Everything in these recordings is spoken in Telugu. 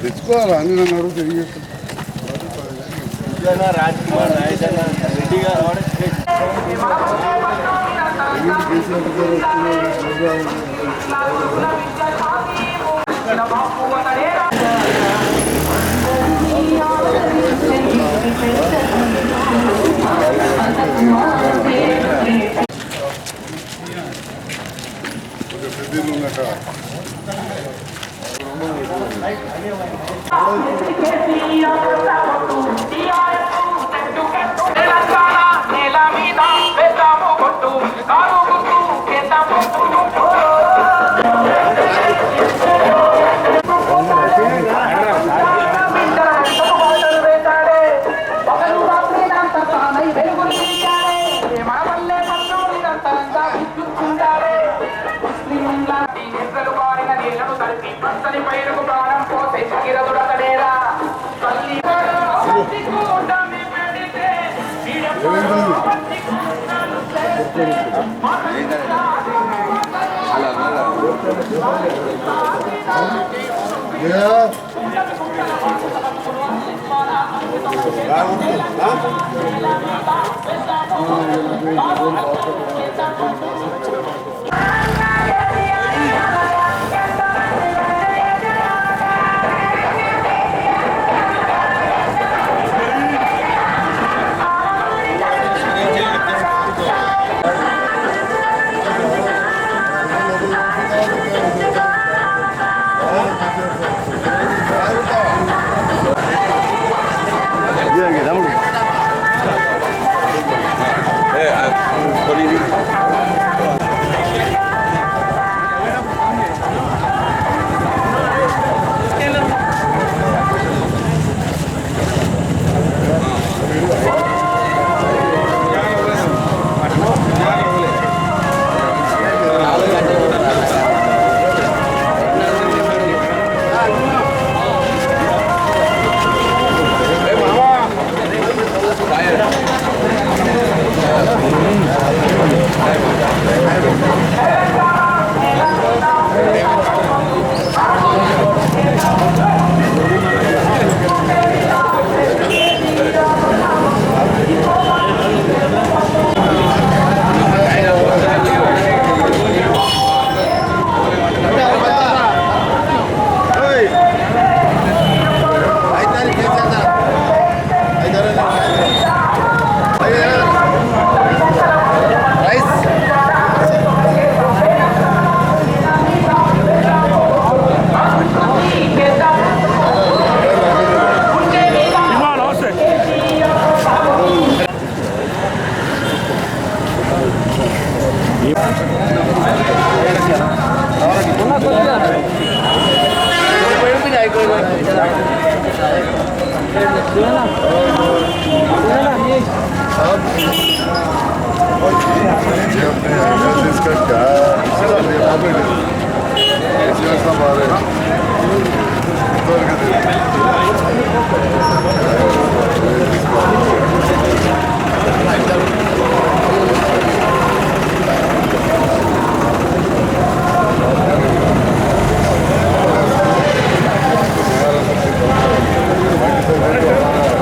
తెచ్చుకోవాలి అన్ని నన్ను అడుగుతే ఏం చేస్తాం ఎందుకు కేసీఆర్ గారు వస్తున్నారు? 예. 아, 예. 아. 哎呀！sabe? Pode ir, gente, eu tenho às vezes cantar, precisa ver, mas beleza. Esse é o trabalho aí. Vitória, cadê? Vai que você vai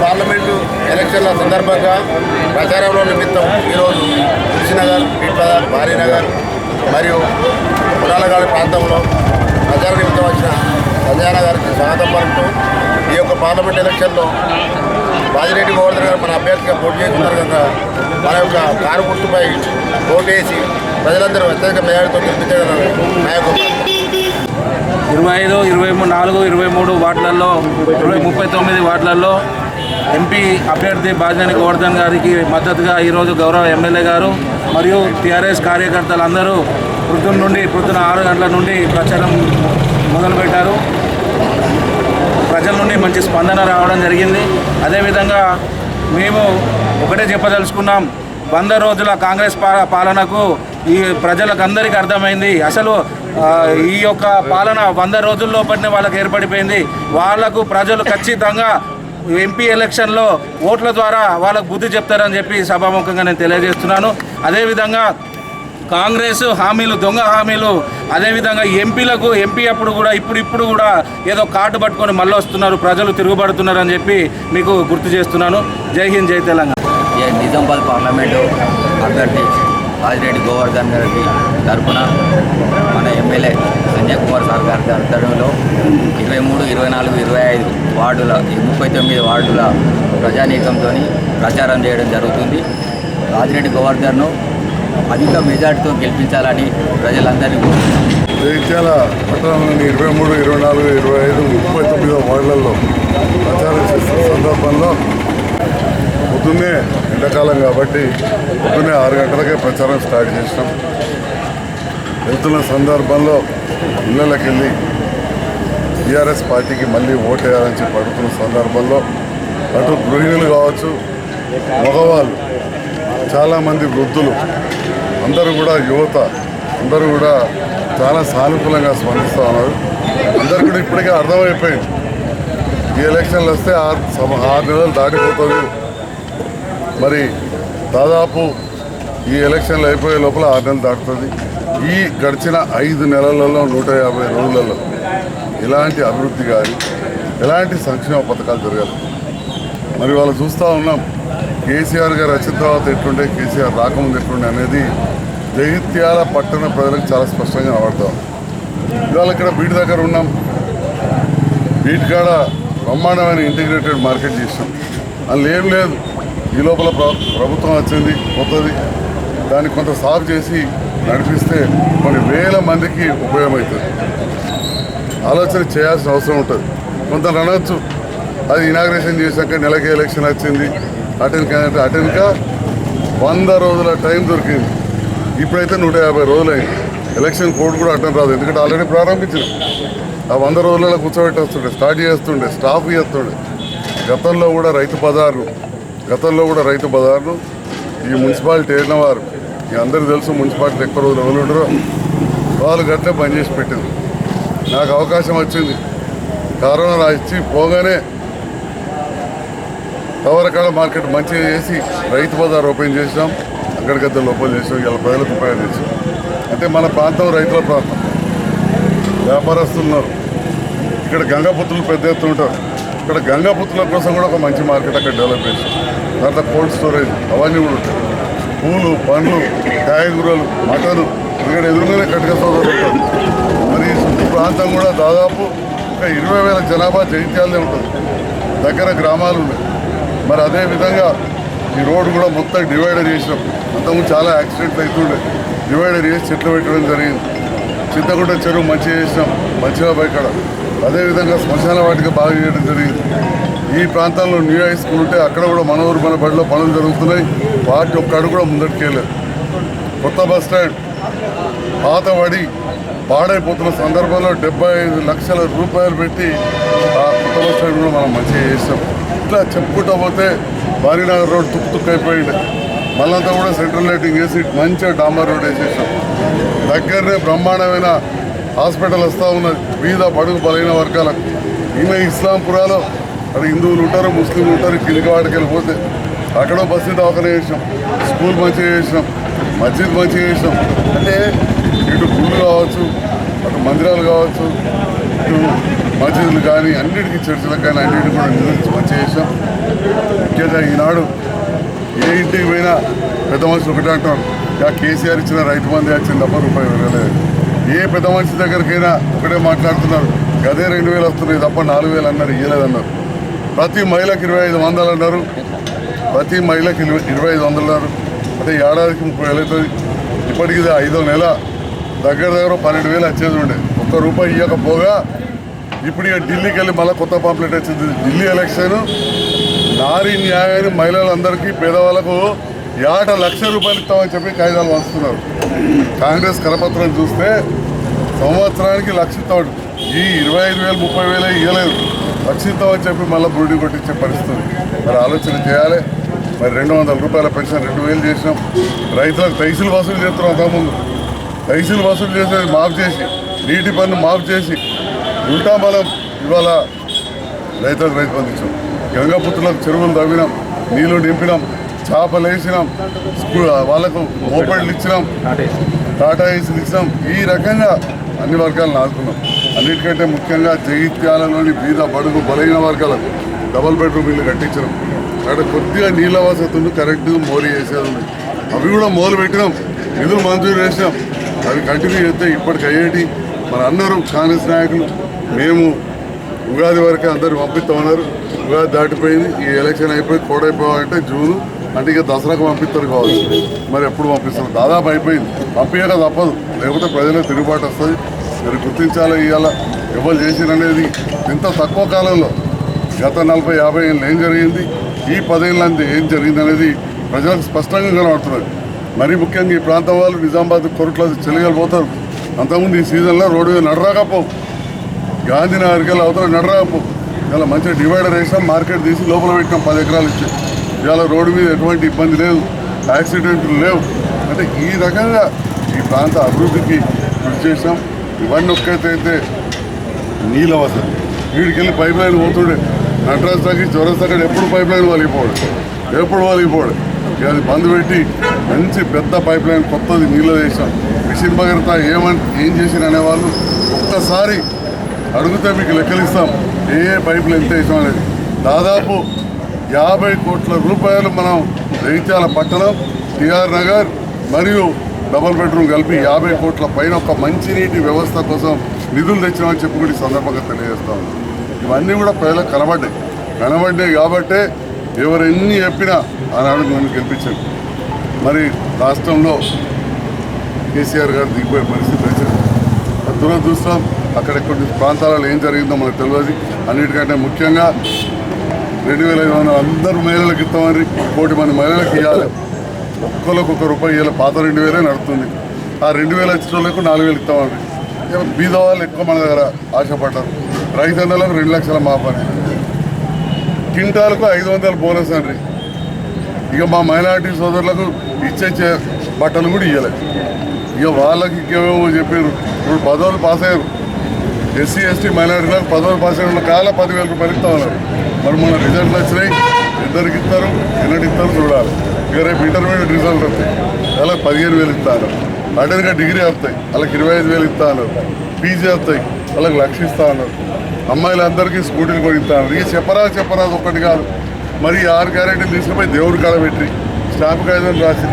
parliament ఎలక్షన్ల సందర్భంగా ప్రచారంలో నిమిత్తం ఈరోజు తులసినగర్ బీట్బజార్ భారీనగర్ మరియు పురాలగాడి ప్రాంతంలో ప్రచార నిమిత్తం వచ్చిన సంజయన గారికి స్వాగతం పలుకుతూ ఈ యొక్క పార్లమెంట్ ఎలక్షన్లో రాజిరెడ్డి గోవర్ధన్ గారు మన అభ్యర్థిగా పోటీ చేస్తున్నారు కనుక మన యొక్క కారు గుర్తుపై ఓటేసి ప్రజలందరూ అత్యధిక మెజారిటీతో గెలిపించగలరు నా యొక్క ఇరవై ఐదు ఇరవై మూడు నాలుగు ఇరవై మూడు వార్డులలో ఇరవై ముప్పై తొమ్మిది వార్డులలో ఎంపీ అభ్యర్థి బాజనేని గోవర్ధన్ గారికి మద్దతుగా ఈరోజు గౌరవ ఎమ్మెల్యే గారు మరియు టీఆర్ఎస్ కార్యకర్తలు అందరూ పొద్దున్న నుండి పొద్దున ఆరు గంటల నుండి ప్రచారం మొదలుపెట్టారు. ప్రజల నుండి మంచి స్పందన రావడం జరిగింది. అదేవిధంగా మేము ఒకటే చెప్పదలుచుకున్నాం వంద రోజుల కాంగ్రెస్ పాలనకు ఈ ప్రజలకు అందరికీ అర్థమైంది. అసలు ఈ యొక్క పాలన వంద రోజుల్లో పడిన వాళ్ళకి ఏర్పడిపోయింది. వాళ్ళకు ప్రజలు ఖచ్చితంగా ఎంపీ ఎలక్షన్లో ఓట్ల ద్వారా వాళ్ళకు బుద్ధి చెప్తారని చెప్పి సభాముఖంగా నేను తెలియజేస్తున్నాను. అదేవిధంగా కాంగ్రెస్ హామీలు దొంగ హామీలు అదేవిధంగా ఎంపీలకు ఎంపీ అప్పుడు కూడా ఇప్పుడు ఇప్పుడు కూడా ఏదో కార్డు పట్టుకొని మళ్ళీ వస్తున్నారు ప్రజలు తిరుగుబడుతున్నారు అని చెప్పి మీకు గుర్తు చేస్తున్నాను. జై హింద్ జై తెలంగాణ. నిజామాబాద్ పార్లమెంటు అభ్యర్థి రాజిరెడ్డి గోవర్ధన్ గారి తరపున మన ఎమ్మెల్యే సంజయ్ కుమార్ సార్ గారి తరఫులో ఇరవై మూడు ఇరవై నాలుగు ఇరవై ఐదు వార్డుల ముప్పై తొమ్మిది వార్డుల ప్రజానీకంతో ప్రచారం చేయడం జరుగుతుంది. రాజిరెడ్డి గోవర్ధన్ను అధిక మెజార్టీతో గెలిపించాలని ప్రజలందరినీ కోరుతున్నాం జగిత్యాల పట్టణంలోని ఇరవై మూడు ఇరవై నాలుగు ఇరవై ఐదు ముప్పై తొమ్మిదో వార్డులలో ప్రచారం చేస్తున్న సందర్భంలో పొద్దున్నే ఎండాకాలం కాబట్టి పొద్దున్నే ఆరు గంటలకే ప్రచారం స్టార్ట్ చేసినాం. వెళ్తున్న సందర్భంలో ఇళ్ళకి వెళ్ళి టీఆర్ఎస్ పార్టీకి మళ్ళీ ఓటేయాలని చెప్పి అడుగుతున్న సందర్భంలో అటు గృహిణులు కావచ్చు మగవాళ్ళు చాలామంది వృద్ధులు అందరూ కూడా యువత అందరూ కూడా చాలా సానుకూలంగా స్పందిస్తూ ఉన్నారు. అందరు కూడా ఇప్పటికే అర్థమైపోయింది. ఈ ఎలక్షన్లు వస్తే ఆరు ఆరు నెలలు దాటిపోతుంది మరి దాదాపు ఈ ఎలక్షన్లు అయిపోయే లోపల ఆరు నెలలు దాటుతుంది. ఈ గడిచిన ఐదు నెలలలో నూట యాభై రోజులలో ఎలాంటి అభివృద్ధి కానీ ఎలాంటి సంక్షేమ పథకాలు జరగాలి? మరి వాళ్ళు చూస్తూ ఉన్నాం. కేసీఆర్ గారు వచ్చిన తర్వాత ఎట్లుండే కేసీఆర్ రాకముందు ఎట్లుండే అనేది జగిత్యాల పట్టణ ప్రజలకు చాలా స్పష్టంగా కనబడతాం ఇవాళ ఇక్కడ బీట్ దగ్గర ఉన్నాం. బీట్ కాడ బ్రహ్మాండమైన ఇంటిగ్రేటెడ్ మార్కెట్ చేసాం అందులో ఏం లేదు. ఈ లోపల ప్రభుత్వం వచ్చింది కొత్తది. దాన్ని కొంత సాఫ్ చేసి నడిపిస్తే కొన్ని వేల మందికి ఉపయోగమవుతుంది. ఆలోచన చేయాల్సిన అవసరం ఉంటుంది. కొంత అనొచ్చు అది ఇనాగ్రేషన్ చేశాక నెలకి ఎలక్షన్ వచ్చింది. అటెన్క అటెన్కా వంద రోజుల టైం దొరికింది. ఇప్పుడైతే నూట యాభై రోజులు అయింది ఎలక్షన్ కోడ్ కూడా అటెండ్ రాదు. ఎందుకంటే ఆల్రెడీ ప్రారంభించింది ఆ వంద రోజులలో కూర్చోబెట్టేస్తుండే స్టార్ట్ చేస్తుండే స్టాఫ్ చేస్తుండే. గతంలో కూడా రైతు బజార్లు గతంలో కూడా రైతు బజార్లు ఈ మున్సిపాలిటీ ఏడిన వారు ఈ అందరూ తెలుసు మున్సిపాలిటీ ఎక్కువ రోజులు ఎవరు వాళ్ళు గట్లే పనిచేసి పెట్టింది. నాకు అవకాశం వచ్చింది. కరోనా రాసి ఇచ్చి పోగానే కవరకాడ మార్కెట్ మంచిగా చేసి రైతు బజార్ ఓపెన్ చేసినాం. అక్కడికద్దరు లోపల చేసాం ఇలా ప్రజలకు ఉపయోగం చేసాం అంటే మన ప్రాంతం రైతుల ప్రాంతం. వ్యాపారస్తులు ఉన్నారు. ఇక్కడ గంగాపుత్రులు పెద్ద ఎత్తున ఉంటారు. ఇక్కడ గంగాపుత్రుల కోసం కూడా ఒక మంచి మార్కెట్ అక్కడ డెవలప్ చేసి దాంట్లో కోల్డ్ స్టోరేజ్ అవన్నీ కూడా ఉంటాయి. పూలు పండ్లు కాయగూరలు మటన్ ఇక్కడ ఎదురుగానే కట్టుక సోదరులు ఉంటారు. మరి ఈ చుట్టూ ప్రాంతం కూడా దాదాపు ఒక ఇరవై వేల జనాభా జయించాలనే ఉంటుంది. దగ్గర గ్రామాలు ఉన్నాయి. మరి అదే విధంగా ఈ రోడ్డు కూడా మొత్తం డివైడర్ చేసినాం. అంతకుముందు చాలా యాక్సిడెంట్లు అవుతుండే. డివైడర్ చేసి చెట్లు పెట్టడం జరిగింది. చింతకుంట చెరువు మంచిగా చేసినాం. మంచిగా ఇక్కడ అదేవిధంగా శ్మశాన వాటికి బాగా చేయడం జరిగింది. ఈ ప్రాంతంలో న్యూ హై స్కూల్ ఉంటే అక్కడ కూడా మన ఊరు మన బడిలో పనులు జరుగుతున్నాయి. వాటి ఒక్క అడుగు కూడా ముందటికెళ్ళలేదు. కొత్త బస్ స్టాండ్. పాతబడి పాడైపోతున్న సందర్భంలో డెబ్బై ఐదు లక్షల రూపాయలు పెట్టి ఆ కొత్త బస్ కూడా మనం మంచిగా చేసాం ఇట్లా చెప్పుకుంటూ పోతే భారీనగర్ రోడ్ తుక్కు తుక్కు అయిపోయింది. మళ్ళంతా కూడా సెంట్రల్ లైటింగ్ వేసి మంచిగా డాంబర్ రోడ్ వేసేసాం. దగ్గరనే బ్రహ్మాండమైన హాస్పిటల్ వస్తూ ఉన్నది. వివిధ బడుగు బలైన వర్గాలకు. ఈమె ఇస్లాంపురాలో అక్కడ హిందువులు ఉంటారు ముస్లింలు ఉంటారు కిలికవాడికి వెళ్ళిపోతే అక్కడ బస్సు దవాఖాన చేసినాం స్కూల్ మంచిగా చేసినాం మస్జిద్ మంచిగా చేసినాం అంటే ఇటు గుళ్ళు కావచ్చు అటు మందిరాలు కావచ్చు ఇటు మసీదులు కానీ అన్నిటికీ చర్చలకు కానీ అన్నిటికీ కూడా నిధులు మంచిగా చేసినాం ముఖ్యంగా ఈనాడు ఏ ఇంటికి పోయినా పెద్ద మనుషులు ఒకటే అంటారు. యా కేసీఆర్ ఇచ్చిన రైతు బంధు వచ్చింది తప్ప రూపాయి వెళ్ళలేదు ఏ పెద్ద మనిషి దగ్గరికైనా ఒకటే మాట్లాడుతున్నారు. గదే రెండు వేలు వస్తున్నాయి తప్ప నాలుగు వేలు అన్నారు ఇయ్యలేదన్నారు. ప్రతి మహిళకి ఇరవై ఐదు వందలు అన్నారు. ప్రతి మహిళకి ఇరవై ఇరవై ఐదు వందలు అన్నారు. అంటే ఏడాదికి ముప్పై వేలు అవుతుంది. ఇప్పటికి ఐదో నెల. దగ్గర దగ్గర పన్నెండు వేలు వచ్చేది ఉండే. ఒక్క రూపాయి ఇవ్వకపోగా ఇప్పుడు ఇక ఢిల్లీకి వెళ్ళి మళ్ళీ కొత్త పాంప్లెట్ వచ్చింది. ఢిల్లీ ఎలక్షన్ నారీ న్యాయాన్ని మహిళలందరికీ పేదవాళ్ళకు ఏట లక్ష రూపాయలు ఇస్తామని చెప్పి కాగితాలు వస్తున్నారు కాంగ్రెస్ కరపత్రం చూస్తే సంవత్సరానికి లక్ష ఇస్తాడు ఈ ఇరవై ఐదు వేలు ముప్పై వేలు ఇవ్వలేదు లక్ష ఇస్తామని చెప్పి మళ్ళీ బుడి కొట్టించే పరిస్థితి మరి ఆలోచన చేయాలి. మరి రెండు వందల రూపాయల పెన్షన్ రెండు వేలు చేసినాం. రైతులకు తైసులు వసూలు చేస్తున్నాం అంతకుముందు. తైసులు వసూలు చేసేది మాఫ్ చేసి నీటి పన్ను మాఫ్ చేసి ఉల్టా బలం ఇవాళ రైతులకు రైతు పంపించాం గంగాపుత్రులకు చెరువులు తవ్వినాం నీళ్ళు నింపినాం చేపలు వేసినాం స్కూ- వాళ్ళకు ఓపెన్లు ఇచ్చినాం టాటా ఏసీలు ఇచ్చినాం. ఈ రకంగా అన్ని వర్గాలను ఆదుకున్నాం. అన్నిటికంటే ముఖ్యంగా జగిత్యాలలోని బీద బడుగు బలైన వర్గాలకు డబల్ బెడ్రూమ్ ఇల్లు కట్టించడం. అక్కడ కొద్దిగా నీళ్ళ వసతి ఉంది కరెక్ట్ మోరీ చేసేది ఉంది అవి కూడా మొదలు పెట్టినాం. నిధులు మంజూరు చేసినాం. అవి కంటిన్యూ చేస్తే ఇప్పటికి అయ్యేటి. మన అందరూ కాంగ్రెస్ నాయకులు మేము ఉగాది వరకు అందరు పంపిస్తామన్నారు ఉగాది దాటిపోయింది. ఈ ఎలక్షన్ అయిపోయి కోడైపోవాలంటే జూన్. అంటే ఇక దసరాకు పంపిస్తారు కావచ్చు. మరి ఎప్పుడు పంపిస్తారు? దాదాపు అయిపోయింది. పంపించక తప్పదు. లేకపోతే ప్రజలకు తిరుగుబాటు వస్తుంది. మీరు గుర్తించాలి ఇవాళ. ఎవరు చేసిరనేది ఇంత తక్కువ కాలంలో గత నలభై యాభై ఏళ్ళు ఏం జరిగింది? ఈ పదేళ్ళంది ఏం జరిగింది అనేది ప్రజలకు స్పష్టంగా కనబడుతున్నది. మరి ముఖ్యంగా ఈ ప్రాంతం వాళ్ళు నిజామాబాద్ కొరట్లో చెలగలిపోతారు అంతకుముందు ఈ సీజన్లో రోడ్డు మీద నడరాకపోవు గాంధీనగర్కి వెళ్ళి అవతల నడరాకపోవు ఇలా మంచిగా డివైడర్ వేసాం మార్కెట్ తీసి లోపల పెట్టినాం పది ఎకరాలు ఇచ్చి. ఇవాళ రోడ్డు మీద ఎటువంటి ఇబ్బంది లేదు యాక్సిడెంట్లు లేవు. అంటే ఈ రకంగా ఈ ప్రాంత అభివృద్ధికి కృషి చేసాం ఇవన్నీ ఒక్కైతే నీళ్ళ వసతి. వీడికి వెళ్ళి పైప్ లైన్ పోతుండే. నటరాజ్ తగ్గి జ్వరం దగ్గర ఎప్పుడు పైప్ లైన్ వలిగిపోడు? ఎప్పుడు వలిగిపోడు? అది బంద్ పెట్టి మంచి పెద్ద పైప్ లైన్ కొత్తది నీళ్ళు వేసాం మిషన్ భగీరథ ఏమని ఏం చేసిన అనేవాళ్ళు ఒక్కసారి అడిగితే మీకు లెక్కలిస్తాం ఏ ఏ పైపులు ఎంత వేసాం అనేది. దాదాపు యాభై కోట్ల రూపాయలు మనం జగిత్యాల పట్టణం టిఆర్ నగర్ మరియు డబల్ బెడ్రూమ్ కలిపి యాభై కోట్ల పైన ఒక మంచినీటి వ్యవస్థ కోసం నిధులు తెచ్చినామని చెప్పి కూడా ఈ సందర్భంగా తెలియజేస్తా ఉన్నాం. ఇవన్నీ కూడా ప్రజలకు కనబడ్డాయి. కనబడ్డాయి కాబట్టే ఎవరెన్ని చెప్పినా ఆనాడు నన్ను గెలిపించారు. మరి రాష్ట్రంలో కేసీఆర్ గారు దిగిపోయే పరిస్థితి వచ్చింది దురదృష్టం. అక్కడ కొన్ని ప్రాంతాలలో ఏం జరిగిందో మనకు తెలియదు. అన్నిటికంటే ముఖ్యంగా రెండు వేల ఐదు వందల అందరూ మహిళలకు ఇస్తామని కోటి మంది మహిళలకు ఇవ్వాలి. ఒక్కరికి ఒక రూపాయి ఇవ్వాలి. పాత రెండు వేలే నడుస్తుంది ఆ రెండు వేల ఇచ్చిన వాళ్ళకు నాలుగు వేలు ఇస్తామని ఇక బీద వాళ్ళు ఎక్కువ మన దగ్గర ఆశపడ్డారు. రైతన్నలకు రెండు లక్షల మాపని కింటాలకు ఐదు వందల బోనస్ అండి. ఇక మా మైనార్టీ సోదరులకు ఇచ్చే బట్టలు కూడా ఇవ్వలేదు ఇక వాళ్ళకి ఇంకేమేమో చెప్పారు ఇప్పుడు పదవులు పాస్ అయ్యారు. ఎస్సీ ఎస్టీ మైనారిటీలకు పదవులు పాస్ అయిన కాల పదివేల రూపాయలు ఇస్తా ఉన్నారు. మరి మన రిజల్ట్లు వచ్చినాయి. ఇద్దరికి ఇస్తారు? ఎన్నటి ఇస్తారు చూడాలి. ఇక రేపు ఇంటర్మీడియట్ రిజల్ట్ వస్తాయి. అలా పదిహేను వేలు ఇస్తారు అటెన్గా డిగ్రీ వస్తాయి. వాళ్ళకి ఇరవై ఐదు వేలు ఇస్తా అన్నారు పీజీ వస్తాయి. వాళ్ళకి లక్ష ఇస్తా అన్నారు అమ్మాయిలందరికీ స్కూటీలు కొనిస్తారు ఇస్తా చెప్పరా ఇక చెప్పరా ఒకటి కాదు. మరి ఆరు గ్యారెంటీలు తీసుకుపోయి దేవుడి కాడ పెట్టి స్టాంప్ కాగితం రాసి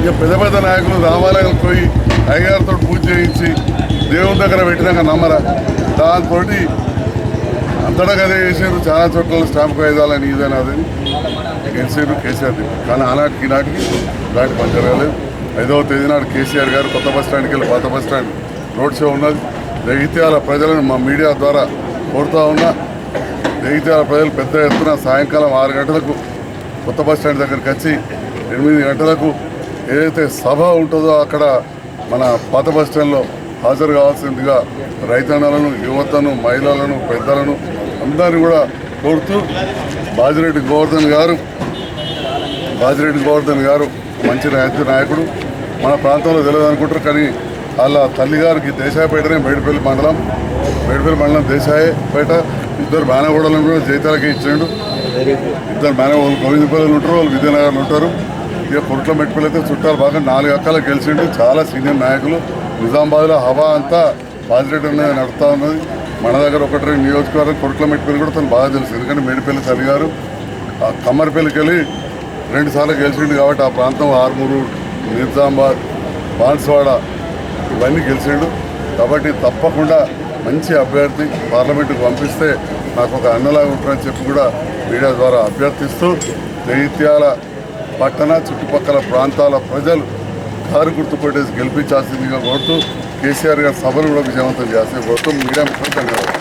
ఇక పెద్ద పెద్ద నాయకులు దామాలయాలకు పోయి అయ్యగారితో పూజ చేయించి దేవుని దగ్గర పెట్టినాక నమ్మరా. దాంతో అంతటా కదే చేసారు చాలా చోట్ల స్టాంప్ కాగితాలని ఇదని అదని గెలిచారు కేసీఆర్ కానీ ఆనాటికి నాటికి దాటి పని జరగలేదు ఐదవ తేదీ నాడు కేసీఆర్ గారు కొత్త బస్ స్టాండ్కి వెళ్ళి పాత బస్ స్టాండ్ రోడ్ షో ఉన్నది. జగిత్యాల ప్రజలను మా మీడియా ద్వారా కోరుతా ఉన్నా జగిత్యాల ప్రజలు పెద్ద ఎత్తున సాయంకాలం ఆరు గంటలకు కొత్త బస్ స్టాండ్ దగ్గరికి వచ్చి ఎనిమిది గంటలకు ఏదైతే సభ ఉంటుందో అక్కడ మన పాత బస్ స్టాండ్లో హాజరు కావాల్సిందిగా రైతన్నలను యువతను మహిళలను పెద్దలను అందరినీ కూడా కోరుతూ బాజిరెడ్డి గోవర్ధన్ గారు బాజిరెడ్డి గోవర్ధన్ గారు మంచి నాయకు నాయకుడు. మన ప్రాంతంలో తెలియదు అనుకుంటారు కానీ వాళ్ళ తల్లిగారికి దేశాయపేటనే మేడిపల్లి మండలం. మేడిపల్లి మండలం దేశాయపేట. ఇద్దరు మేనగోడలను కూడా జైతాలకి ఇచ్చాడు. ఇద్దరు మేనగోడలు గోవిందపల్లిలో ఉంటారు వాళ్ళు విజయనగర్లో ఉంటారు. ఇక కొట్ల మెట్టుపల్లి అయితే చుట్టాలు బాగా నాలుగు అక్కలు గెలిచిండు. చాలా సీనియర్ నాయకులు. నిజామాబాద్లో హవా అంతా పాజిటివ్ అనేది నడుస్తూ ఉన్నది. మన దగ్గర ఒకటి రెండు నియోజకవర్గం కొట్ల మెట్టుపల్లి కూడా తను బాగా తెలుసు. ఎందుకంటే మేడిపల్లి తల్లి గారు ఆ కమ్మరిపల్లికి వెళ్ళి రెండు సార్లు గెలిచిండు కాబట్టి ఆ ప్రాంతం ఆర్మూరు నిజామాబాద్ బాన్స్వాడ ఇవన్నీ గెలిచిండు కాబట్టి తప్పకుండా మంచి అభ్యర్థి పార్లమెంటుకు పంపిస్తే నాకు ఒక అన్నలాగా ఉంటారని చెప్పి కూడా మీడియా ద్వారా అభ్యర్థిస్తూ జైత్యాల పట్టణ చుట్టుపక్కల ప్రాంతాల ప్రజలు కారు గుర్తు కొట్టేసి గెలిపించాల్సిందిగా కోరుతూ కేసీఆర్ గారి సభను కూడా విజయవంతం చేస్తే కోరుతూ మీడియా ధన్యవాదాలు.